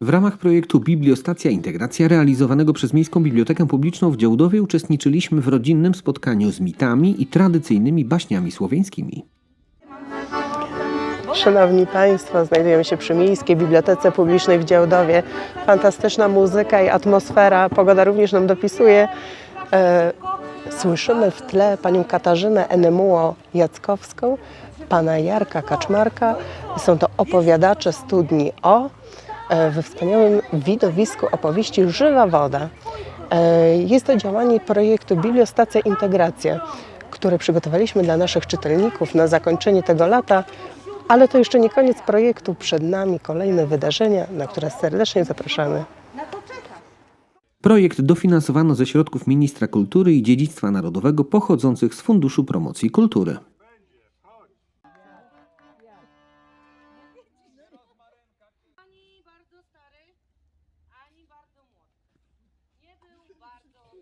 W ramach projektu Bibliostacja Integracja realizowanego przez Miejską Bibliotekę Publiczną w Działdowie uczestniczyliśmy w rodzinnym spotkaniu z mitami i tradycyjnymi baśniami słowiańskimi. Szanowni Państwo, znajdujemy się przy Miejskiej Bibliotece Publicznej w Działdowie. Fantastyczna muzyka i atmosfera, pogoda również nam dopisuje. E, słyszymy w tle panią Katarzynę Enemuło Jackowską, pana Jarka Kaczmarka. Są to opowiadacze studni O we wspaniałym widowisku opowieści Żywa Woda. E, Jest to działanie projektu Bibliostacja Integracja, które przygotowaliśmy dla naszych czytelników na zakończenie tego lata, ale to jeszcze nie koniec projektu. Przed nami kolejne wydarzenia, na które serdecznie zapraszamy. Projekt dofinansowano ze środków Ministra Kultury i Dziedzictwa Narodowego pochodzących z Funduszu Promocji Kultury. Bardzo